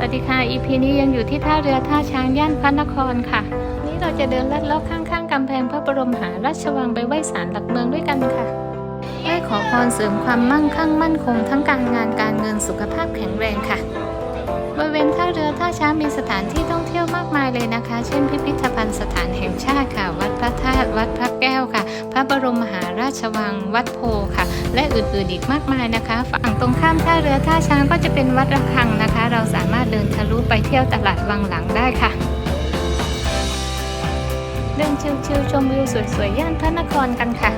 วัสดีค่ะ EP นี้ยังอยู่ที่ท่าเรือท่าช้างย่านพระนครค่ะ นี้เราจะเดินลัดเลาะข้างๆกำแพงพระบรมมหาราชวังไปไหว้ศาลหลักเมืองด้วยกันค่ะไหว้ขอพรเสริมความมั่งคั่งมั่นคงทั้งการงานการเงินสุขภาพแข็งแรงค่ะ บริเวณท่าเรือท่าช้างมีสถานที่ท่องเที่ยวมากมายเลยนะคะ เช่นพิพิธภัณฑ์สถานแห่งชาติค่ะ วัดพระธาตุวัดพระแก้วค่ะ พระบรมมหาราชวัง วัดโพค่ะ และอื่นๆอีกมากมายนะคะ ฝั่งตรงข้ามท่าเรือท่าช้างก็จะเป็นวัดระฆังนะคะ เราสามารถเดินทะลุไปเที่ยวตลาดวังหลังได้ค่ะเดินชิวๆชมวิวสวยๆย่านพระนครกันค่ะ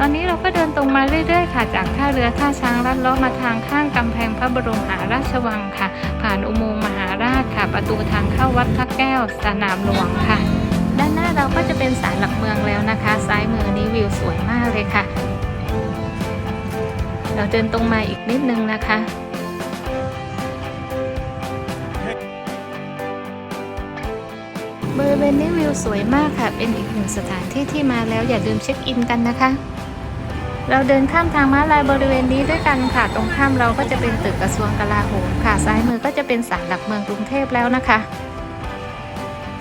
ตอนนี้เราก็เดินตรงมาเรื่อยๆค่ะ จากท่าเรือท่าช้างลัดเลาะมาทางข้างกำแพงพระบรมหาราชวังค่ะ ผ่านอุโมงค์มหาราชค่ะ ประตูทางเข้าวัดพระแก้ว สนามหลวงค่ะ ด้านหน้าเราก็จะเป็นศาลหลักเมืองแล้วนะคะ ซ้ายมือนี้วิวสวยมากเลยค่ะ เราเดินตรงมาอีกนิดนึงนะคะบริเวณนี้วิวสวยมากค่ะ เป็นอีกหนึ่งสถานที่ที่มาแล้วอย่าลืมเช็คอินกันนะคะ เราเดินข้ามทางม้าลายบริเวณนี้ด้วยกันค่ะ ตรงข้ามเราก็จะเป็นตึกกระทรวงกลาโหมค่ะ ซ้ายมือก็จะเป็นศาลหลักเมืองกรุงเทพแล้วนะคะ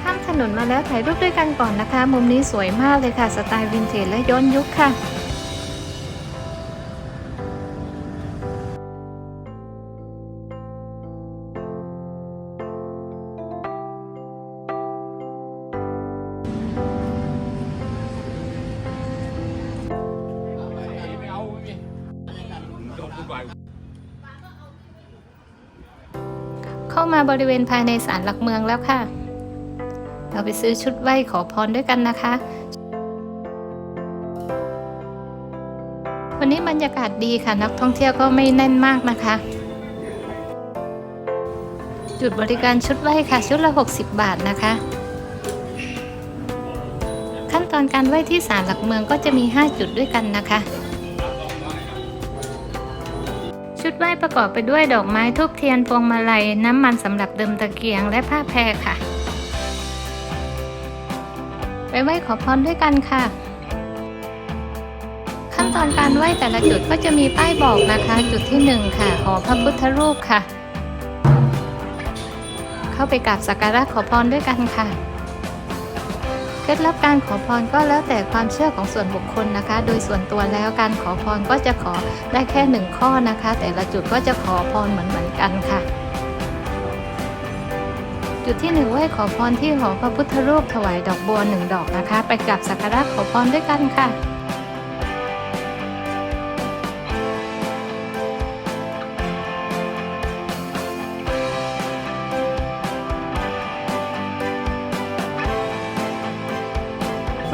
ข้ามถนนมาแล้วถ่ายรูปด้วยกันก่อนนะคะ มุมนี้สวยมากเลยค่ะ สไตล์วินเทจและย้อนยุคค่ะ เข้ามาบริเวณภายในศาลหลักเมืองแล้วค่ะ เราไปซื้อชุดไหว้ขอพรด้วยกันนะคะ วันนี้บรรยากาศดีค่ะ นักท่องเที่ยวก็ไม่แน่นมากนะคะ จุดบริการชุดไหว้ค่ะ ชุดละ 60 บาทนะคะขั้นตอนการไหว้ที่ศาลหลักเมืองก็จะมี 5 จุดด้วยกันนะคะ ไหว้ประกอบไปด้วยดอกไม้ทูบเทียนพวงมาลัย น้ำมันสำหรับเดิมตะเกียงและผ้าแพรค่ะ ไปไหว้ขอพรด้วยกันค่ะ ขั้นตอนการไหว้แต่ละจุดก็จะมีป้ายบอกนะคะ จุดที่หนึ่งค่ะหอพระพุทธรูปค่ะ เข้าไปกราบสักการะขอพรด้วยกันค่ะ เคล็ดลับการขอพรก็แล้วแต่ความเชื่อของส่วนบุคคลนะคะ โดยส่วนตัวแล้วการขอพรก็จะขอได้แค่หนึ่งข้อนะคะ แต่ละจุดก็จะขอพรเหมือนเหมือนๆกันค่ะ จุดที่หนึ่งไหว้ขอพรที่หอพระพุทธรูปถวายดอกบัวหนึ่งดอกนะคะ ไปกราบสักการะขอพรด้วยกันค่ะ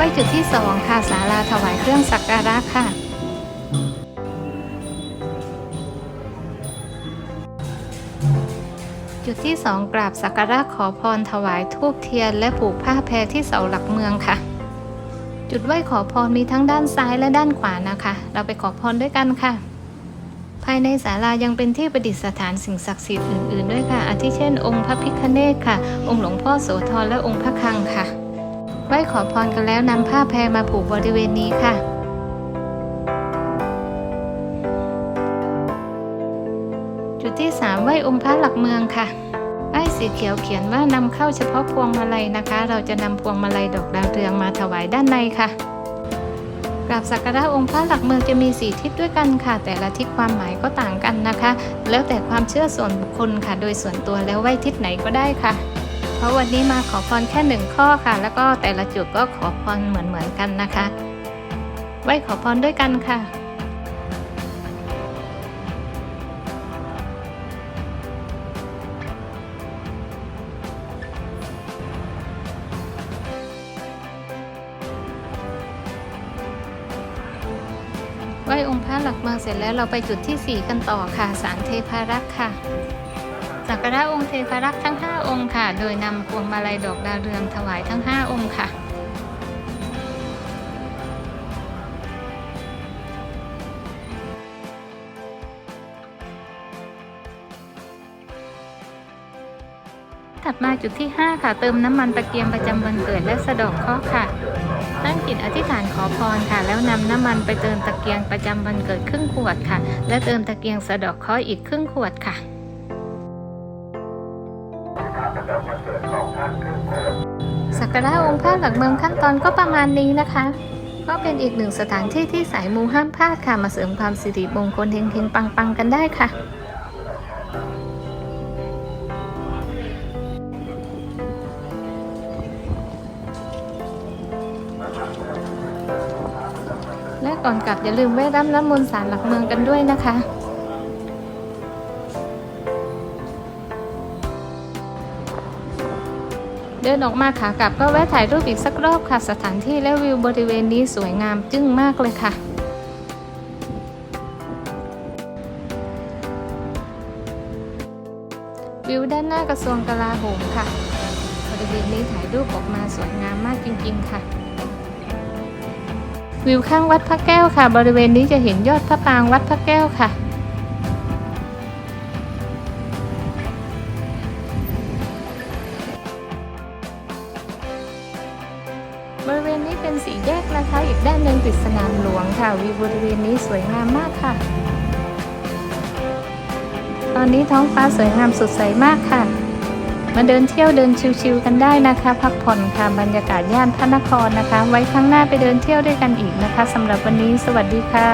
ว้จุดที่สองค่ะศาลาถวายเครื่องสักการะค่ะ จุดที่สองกราบสักการะขอพรถวายทูบเทียน และผูกผ้าแพรที่เสาหลักเมืองค่ะ จุดไหว้ขอพรมีทั้งด้านซ้ายและด้านขวานะคะ เราไปขอพรด้วยกันค่ะภายในศาลายังเป็นที่ประดิษฐานสิ่งศักดิ์สิทธิ์อื่น ๆ ด้วยค่ะ อาทิเช่น องค์พระพิฆเนศค่ะ องค์หลวงพ่อโสธรและองค์พระคังค่ะ ไหว้ขอพรกันแล้วนำผ้าแพรมาผูกบริเวณนี้ค่ะ จุดที่ 3 ไหว้องค์พระหลักเมืองค่ะป้ายสีเขียวเขียนว่านำเข้าเฉพาะพวงมาลัยนะคะ เราจะนำพวงมาลัยดอกดาวเรืองมาถวายด้านในค่ะกราบสักการะองค์พระหลักเมืองจะมีสี่ทิศด้วยกันค่ะ แต่ละทิศความหมายก็ต่างกันนะคะ แล้วแต่ความเชื่อส่วนบุคคลค่ะ โดยส่วนตัวแล้วไหว้ทิศไหนก็ได้ค่ะ เพราะวันนี้มาขอพรแค่หนึ่งข้อค่ะ แล้วก็แต่ละจุดก็ขอพรเหมือนเหมือนๆกันนะคะไหว้ขอพรด้วยกันค่ะไหว้องค์พระหลักเมืองเสร็จแล้วเราไปจุดที่ 4 กันต่อค่ะศาลเทพารักษ์ค่ะ สักการะองค์เทพรักษ์ทั้ง 5 องค์ค่ะ โดยนำพวงมาลัยดอกดาวเรืองถวายทั้ง 5 องค์ค่ะถัดมาจุดที่ 5 ค่ะเติมน้ำมันตะเกียงประจำวันเกิดและสะดอกเคราะค่ะ ตั้งจิตอธิษฐานขอพรค่ะ แล้วนำน้ำมันไปเติมตะเกียงประจำวันเกิดครึ่งขวดค่ะ และเติมตะเกียงสะดอกเคราะอีกครึ่งขวดค่ะ สักการะองค์พระหลักเมืองขั้นตอนก็ประมาณนี้นะคะ ก็เป็นอีกหนึ่งสถานที่ที่สายมูห้ามพลาดค่ะ มาเสริมความสิริมงคลเฮงๆปังๆกันได้ค่ะและก่อนกลับอย่าลืมแวะรับน้ำมนต์สารหลักเมืองกันด้วยนะคะ เดินออกมาขากลับก็แวะถ่ายรูปอีกสักรอบค่ะ สถานที่และวิวบริเวณนี้สวยงามจึ้งมากเลยค่ะวิวด้านหน้ากระทรวงกลาโหมค่ะ บริเวณนี้ถ่ายรูปออกมาสวยงามมากจริงๆค่ะ วิวข้างวัดพระแก้วค่ะ บริเวณนี้จะเห็นยอดพระปางวัดพระแก้วค่ะ บริเวณนี้เป็นสีแยกนะคะ อีกด้านหนึ่งติดสนามหลวงค่ะวิวบริเวณนี้สวยงามมากค่ะ ตอนนี้ท้องฟ้าสวยงามสดใสมากค่ะ มาเดินเที่ยวเดินชิวๆกันได้นะคะ พักผ่อนค่ะบรรยากาศย่านพระนครนะคะ ไว้ครั้งหน้าไปเดินเที่ยวด้วยกันอีกนะคะสำหรับวันนี้ สวัสดีค่ะ